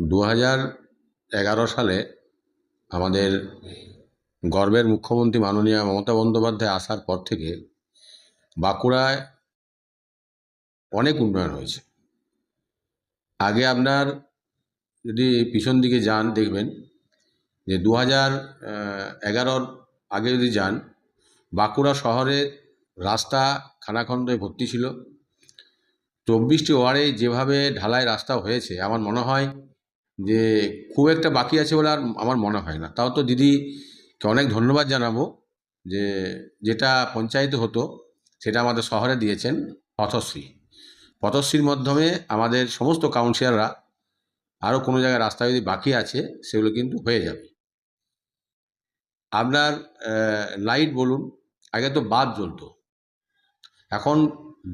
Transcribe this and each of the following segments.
দু এগারো সালে আমাদের গর্বের মুখ্যমন্ত্রী মাননীয়া মমতা বন্দ্যোপাধ্যায় আসার পর থেকে বাঁকুড়ায় অনেক উন্নয়ন হয়েছে। আগে আপনার যদি পিছন দিকে যান, দেখবেন যে দু হাজার এগারোর আগে যদি যান, বাঁকুড়া শহরের রাস্তা খানাখন্দে ভর্তি ছিল। চব্বিশটি ওয়ার্ডে যেভাবে ঢালাই রাস্তা হয়েছে, আমার মনে হয় যে খুব একটা বাকি আছে বলে আর আমার মনে হয় না। তাও তো দিদিকে অনেক ধন্যবাদ জানাব যে যেটা পঞ্চায়েতে হতো সেটা আমাদের শহরে দিয়েছেন পথশ্রী। পথশ্রীর মাধ্যমে আমাদের সমস্ত কাউন্সিলররা আরও কোনো জায়গায় রাস্তা যদি বাকি আছে সেগুলো কিন্তু হয়ে যাবে। আপনার লাইট বলুন, আগে তো বাদ জ্বলতো। এখন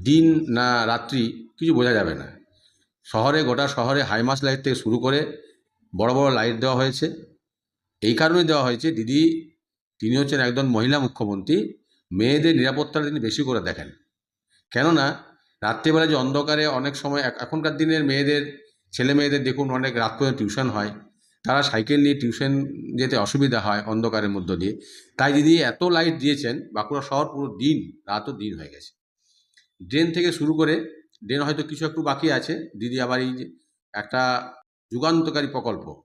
দিন না রাত্রি কিছু বোঝা যাবে না। শহরে, গোটা শহরে হাইমাস লাইট থেকে শুরু করে বড় বড় লাইট দেওয়া হয়েছে। এই কারণে দেওয়া হয়েছে, দিদি তিনি হচ্ছেন একজন মহিলা মুখ্যমন্ত্রী, মেয়েদের নিরাপত্তাটা তিনি বেশি করে দেখেন। কেননা, রাত্রিবেলা যে অন্ধকারে অনেক সময় এখনকার দিনের মেয়েদের, ছেলে মেয়েদের দেখুন অনেক রাত পর্যন্ত টিউশন হয়, তারা সাইকেল নিয়ে টিউশন যেতে অসুবিধা হয় অন্ধকারের মধ্য দিয়ে। তাই দিদি এত লাইট দিয়েছেন, বাঁকুড়া শহর পুরো দিন রাতও দিন হয়ে গেছে। ড্রেন থেকে শুরু করে ড্রেন হয়তো কিছু একটু বাকি আছে। দিদি আবার এই যে একটা যুগান্তকারী প্রকল্প।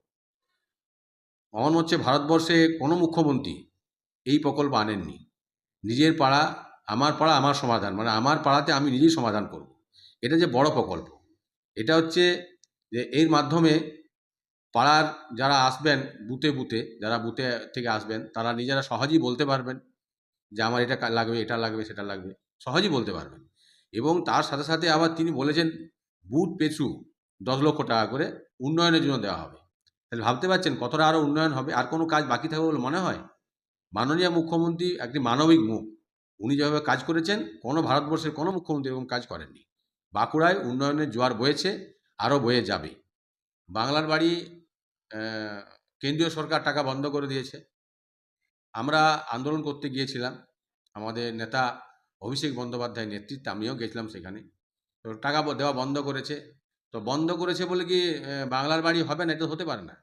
আমার হচ্ছে ভারতবর্ষে কোনো মুখ্যমন্ত্রী এই প্রকল্প আনেননি। নিজের পাড়া, আমার পাড়া, আমার সমাধান। মানে আমার পাড়াতে আমি নিজেই সমাধান করব। এটা যে বড় প্রকল্প। এটা হচ্ছে যে এর মাধ্যমে পাড়ার যারা আসবেন বুথে বুথে, যারা বুথে থেকে আসবেন, তারা নিজেরা সহজেই বলতে পারবেন যে আমার এটা লাগবে এটা লাগবে, সেটা লাগবে। সহজেই বলতে পারবেন। এবং তার সাথে সাথে আবার তিনি বলেছেন বুথ পেছু দশ লক্ষ টাকা করে উন্নয়নের জন্য দেওয়া হবে। তাহলে ভাবতে পারছেন কতটা আরও উন্নয়ন হবে? আর কোনো কাজ বাকি থাকবে বলে মনে হয়? মাননীয় মুখ্যমন্ত্রী একটি মানবিক মুখ। উনি যেভাবে কাজ করেছেন, কোনো ভারতবর্ষের কোনো মুখ্যমন্ত্রী এরকম কাজ করেননি। বাঁকুড়ায় উন্নয়নের জোয়ার বয়েছে আরও বয়ে যাবে। বাংলার বাড়ি কেন্দ্রীয় সরকার টাকা বন্ধ করে দিয়েছে। আমরা আন্দোলন করতে গিয়েছিলাম। আমাদের নেতা অভিষেক বন্দ্যোপাধ্যায় নেতৃত্বে আমিও গেছিলাম সেখানে। তো টাকা দেওয়া বন্ধ করেছে। তো বন্ধ করেছে বলে কি বাংলার বাড়ি হবে না, এটা হতে পারে না।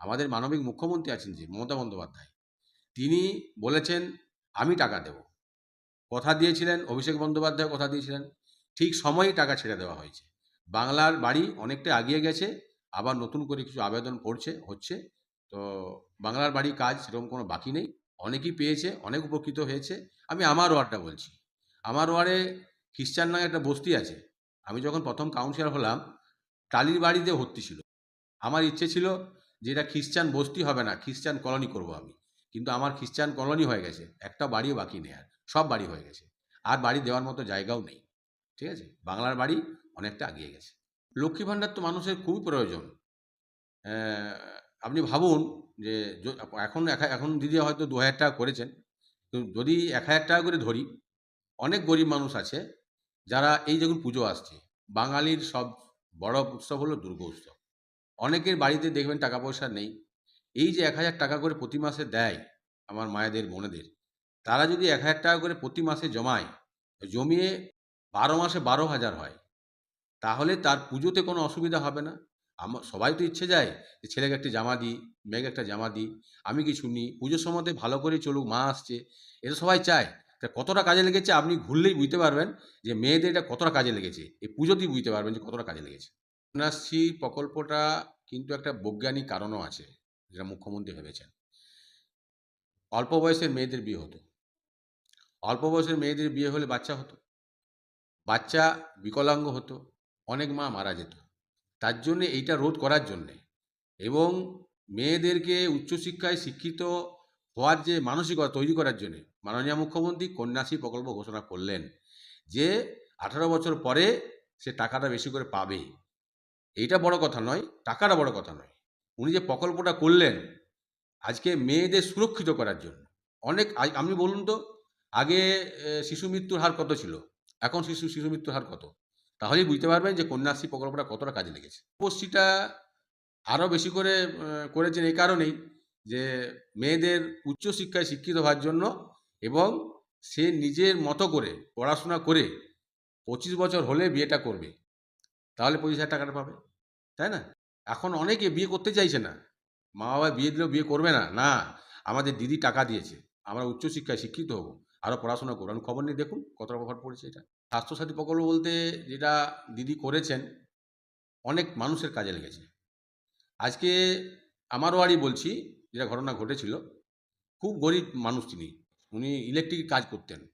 আমাদের মানবিক মুখ্যমন্ত্রী আছেন যে, মমতা বন্দ্যোপাধ্যায়। তিনি বলেছেন, আমি টাকা দেব। কথা দিয়েছিলেন, অভিষেক বন্দ্যোপাধ্যায় কথা দিয়েছিলেন। ঠিক সময়েই টাকা ছেড়ে দেওয়া হয়েছে। বাংলার বাড়ি অনেকটা এগিয়ে গেছে, আবার নতুন করে কিছু আবেদন পড়ছে, হচ্ছে। তো বাংলার বাড়ি কাজ সেরকম কোনো বাকি নেই। অনেকেই পেয়েছে, অনেক উপকৃত হয়েছে। আমি আমার ওয়ার্ডটা বলছি। আমার ওয়ার্ডে খ্রিস্টান নামে একটা বস্তি আছে। আমি যখন প্রথম কাউন্সিলর হলাম, টালির বাড়িতে ভর্তি ছিল। আমার ইচ্ছে ছিল যে এটা খ্রিস্টান বস্তি হবে না, খ্রিস্টান কলোনি করব আমি। কিন্তু আমার খ্রিস্টান কলোনি হয়ে গেছে, একটা বাড়িও বাকি নেই আর, সব বাড়ি হয়ে গেছে। আর বাড়ি দেওয়ার মতো জায়গাও নেই, ঠিক আছে? বাংলার বাড়ি অনেকটা এগিয়ে গেছে। লক্ষ্মী ভাণ্ডার তো মানুষের খুবই প্রয়োজন। আপনি ভাবুন যে এখন এখন দিদি হয়তো দু হাজার টাকা করেছেন। তো যদি এক হাজার টাকা করে ধরি অনেক গরিব মানুষ আছে যারা এই যখন পুজো আসছে। বাঙালির সব বড় উৎসব হলো দুর্গা উৎসব। অনেকের বাড়িতে দেখবেন টাকা পয়সা নেই। এই যে এক হাজার টাকা করে প্রতি মাসে দেয় আমার মায়েদের, বোনেদের, তারা যদি এক হাজার টাকা করে প্রতি মাসে জমায়, জমিয়ে বারো মাসে বারো হাজার হয়, তাহলে তার পুজোতে কোনো অসুবিধা হবে না। আমার সবাই তো ইচ্ছে যায় যে ছেলেকে একটা জামা দিই, মেয়েকে একটা জামা দিই, আমি কিছু নিই, পুজোর সময়তে ভালো করে চলুক, মা আসছে, এটা সবাই চায়। তা কতটা কাজে লেগেছে আপনি ঘুরলেই বুঝতে পারবেন যে মেয়েদের এটা কতটা কাজে লেগেছে। এই পুজোতেই বুঝতে পারবেন যে কতটা কাজে লেগেছে। কন্যাশ্রী প্রকল্পটা কিন্তু একটা বৈজ্ঞানিক কারণও আছে, যেটা মুখ্যমন্ত্রী ভেবেছেন। অল্প বয়সের মেয়েদের বিয়ে হতো। অল্প বয়সের মেয়েদের বিয়ে হলে বাচ্চা হতো। বাচ্চা বিকলাঙ্গ হতো, অনেক মা মারা যেত। তার জন্যে এইটা রোধ করার জন্যে এবং মেয়েদেরকে উচ্চশিক্ষায় শিক্ষিত হওয়ার যে মানসিকতা তৈরি করার জন্যে মাননীয় মুখ্যমন্ত্রী কন্যাশ্রী প্রকল্প ঘোষণা করলেন যে আঠারো বছর পরে সে টাকাটা বেশি করে পাবে। এইটা বড় কথা নয়, টাকাটা বড় কথা নয়। উনি যে প্রকল্পটা করলেন আজকে মেয়েদের সুরক্ষিত করার জন্য। অনেক আপনি বলুন তো, আগে শিশু মৃত্যুর হার কত ছিল? এখন শিশু শিশু মৃত্যুর হার কত? তাহলেই বুঝতে পারবেন যে কন্যাশ্রী প্রকল্পটা কতটা কাজে লেগেছে। উপস্থিতিটা আরও বেশি করে করেছেন এই কারণেই যে মেয়েদের উচ্চশিক্ষায় শিক্ষিত হওয়ার জন্য এবং সে নিজের মতো করে পড়াশোনা করে পঁচিশ বছর হলে বিয়েটা করবে। তাহলে পঁচিশ হাজার টাকাটা পাবে, তাই না? এখন অনেকে বিয়ে করতে চাইছে না। মা বাবা বিয়ে দিলেও বিয়ে করবে না। না, আমাদের দিদি টাকা দিয়েছে। আমরা উচ্চশিক্ষায় শিক্ষিত হব। আরও পড়াশোনা করব আমি খবর নিয়ে দেখুন কতটা প্রভাব পড়েছে এটা। স্বাস্থ্যসাথী প্রকল্প বলতে যেটা দিদি করেছেন, অনেক মানুষের কাজে লেগেছে। আজকে আমার বাড়ি বলছি, যেটা ঘটনা ঘটেছিল, খুব গরিব মানুষ তিনি। উনি ইলেকট্রিক কাজ করতেন।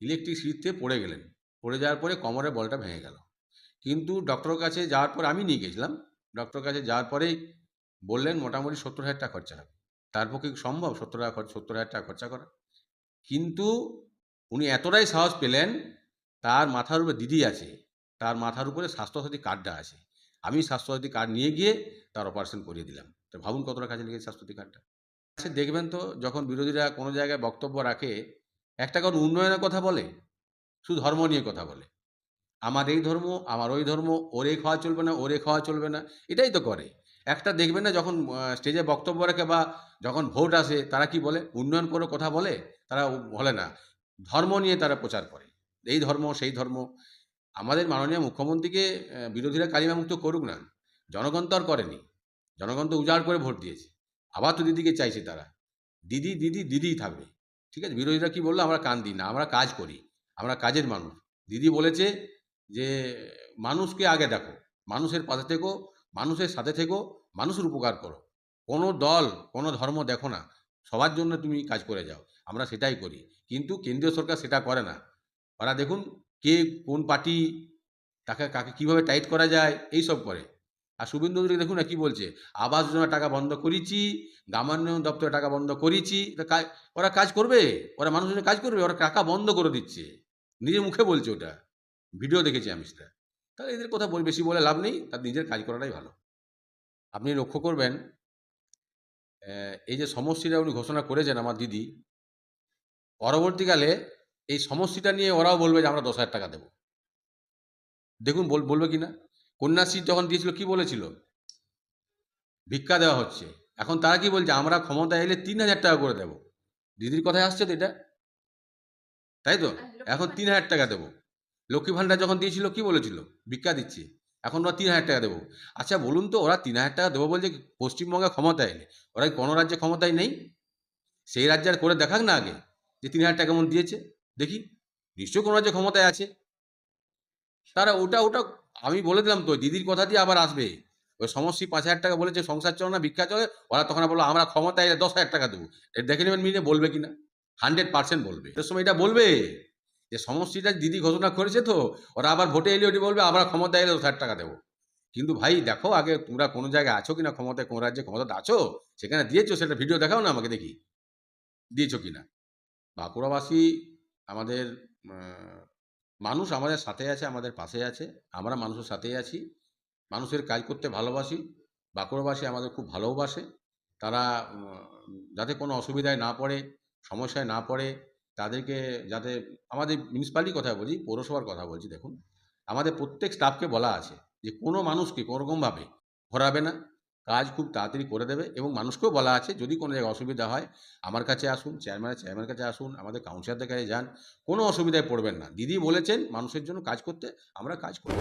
ইলেকট্রিক সিঁড়িতে পড়ে গেলেন। পড়ে যাওয়ার পরে কোমরের বলটা ভেঙে গেল। কিন্তু ডক্টরের কাছে যাওয়ার পর আমি নিয়ে গেছিলাম। ডক্টরের কাছে যাওয়ার পরেই বললেন, মোটামুটি সত্তর হাজার টাকা খরচা হবে। তার পক্ষে সম্ভব সত্তর টাকা সত্তর হাজার টাকা খরচা করা? কিন্তু উনি এতটাই সাহস পেলেন, তার মাথার উপরে দিদি আছে। তার মাথার উপরে স্বাস্থ্যসাথী কার্ডটা আছে। আমি স্বাস্থ্যসাথী কার্ড নিয়ে গিয়ে তার অপারেশন করিয়ে দিলাম। তো ভাবুন কতটা কাজে লেগেছে স্বাস্থ্যসাথী কার্ডটা দেখবেন তো যখন বিরোধীরা কোনো জায়গায় বক্তব্য রাখে, একটা কারণ উন্নয়নের কথা বলে, শুধু ধর্ম নিয়ে কথা বলে। আমার এই ধর্ম, আমার ওই ধর্ম, ওরে খাওয়া চলবে না, ওরে খাওয়া চলবে না, এটাই তো করে। একটা দেখবেন না যখন স্টেজে বক্তব্য রাখে বা যখন ভোট আসে, তারা কি বলে? উন্নয়ন করে কথা বলে? তারা বলে না। ধর্ম নিয়ে তারা প্রচার করে। এই ধর্ম, সেই ধর্ম। আমাদের মাননীয় মুখ্যমন্ত্রীকে বিরোধীরা কালিমামুক্ত করুক না। জনগণ তো আর করেনি। জনগণ তো উজাড় করে ভোট দিয়েছে। আবার তো দিদিকে চাইছে তারা। দিদি দিদি, দিদিই থাকবে। ঠিক আছে? বিরোধীরা কি বলল? আমরা কান দিই না, আমরা কাজ করি, আমরা কাজের মানুষ। দিদি বলেছে যে, মানুষকে আগে দেখো, মানুষের পাশে থেকো, মানুষের সাথে থেকো, মানুষের উপকার করো। কোনো দল, কোনো ধর্ম দেখো না, সবার জন্য তুমি কাজ করে যাও, আমরা সেটাই করি। কিন্তু কেন্দ্রীয় সরকার সেটা করে না। ওরা দেখুন, কে কোন পার্টি, তাকে, কাকে কীভাবে টাইট করা যায় এই সব করে। আর শুভেন্দু অধিকারী দেখুন না কী বলছে? আবাস যোজনা টাকা বন্ধ করেছি গ্রামান্বয়ন দপ্তরে টাকা বন্ধ করেছি ওরা কাজ করবে? ওরা মানুষের কাজ করবে? ওরা টাকা বন্ধ করে দিচ্ছে। নিজের মুখে বলছে ওটা। ভিডিও দেখেছি আমি সেটা। তাহলে এদের কথা বল, বেশি বলে লাভ নেই, তার নিজের কাজ করাটাই ভালো। আপনি লক্ষ্য করবেন এই যে সমষ্টিটা উনি ঘোষণা করেছেন আমার দিদি, পরবর্তীকালে এই সমষ্টিটা নিয়ে ওরাও বলবে যে আমরা দশ হাজার টাকা দেবো। দেখুন বল, বলবে কি না কন্যাশ্রী যখন দিয়েছিল কি বলেছিল? ভিক্ষা দেওয়া হচ্ছে। এখন তারা কি বলছে? আমরা ক্ষমতা এলে তিন হাজার টাকা করে দেবো। দিদির কথায় আসছে তো এটা? তাই তো? এখন তিন হাজার টাকা দেবো। লক্ষ্মী ভাণ্ডার যখন দিয়েছিল কি বলেছিল? ভিক্ষা দিচ্ছে। এখন ওরা তিন হাজার টাকা দেবো। আচ্ছা বলুন তো ওরা তিন হাজার টাকা দেবো বলছে পশ্চিমবঙ্গে ক্ষমতায় এলে। ওরা কোনো রাজ্যে ক্ষমতায় নেই? সেই রাজ্যে আর করে দেখাক না আগে যে তিন হাজার টাকা কেমন দিয়েছে। দেখি। নিশ্চয়ই কোনো রাজ্যে ক্ষমতায় আছে। তারা ওটা ওটা আমি বলে দিলাম তো, দিদির কথা দিয়ে আবার আসবে। ওই সমস্যা পাঁচ হাজার টাকা বলেছে, সংসার চলে না, ভিক্ষা চলে, ওরা তখন বলল, আমরা ক্ষমতায় দশ হাজার টাকা দেবো। দেখে নেবেন মিলে বলবে কিনা। হান্ড্রেড পার্সেন্ট বলবে। এর সময় এটা বলবে যে, সমষ্টিটা দিদি ঘোষণা করেছে তো, ওরা আবার ভোটে এলে ওটি বলবে, আমরা ক্ষমতায় এলে দশ হাজার টাকা দেবো। কিন্তু ভাই, দেখো আগে তোমরা কোনো জায়গায় আছো কিনা, ক্ষমতায় কোন রাজ্যে ক্ষমতাতে আছো? সেখানে দিয়েছ, সেটা ভিডিও দেখাও না আমাকে দেখি। দিয়েছ কিনা? বাঁকুড়াবাসী আমাদের মানুষ আমাদের সাথে আছে, আমাদের পাশে আছে, আমরা মানুষের সাথেই আছি। মানুষের কাজ করতে ভালোবাসি বাঁকুড়াবাসী আমাদের খুব ভালোবাসে তারা যাতে কোনো অসুবিধায় না পড়ে, সমস্যায় না পড়ে, তাদেরকে যাতে, আমাদের মিউনিসিপ্যালিটির কথা বলছি পৌরসভার কথা বলছি, দেখুন। আমাদের প্রত্যেক স্টাফকে বলা আছে যে, কোনো মানুষকে কোনোরকমভাবে ঘোরাবে না। কাজ খুব তাড়াতাড়ি করে দেবে এবং মানুষকেও বলা আছে, যদি কোনো জায়গায় অসুবিধা হয়, আমার কাছে আসুন চেয়ারম্যানের চেয়ারম্যানের কাছে আসুন, আমাদের কাউন্সিলারদের কাছে যান, কোনো অসুবিধায় পড়বেন না। দিদি বলেছেন, মানুষের জন্য কাজ করতে আমরা কাজ করব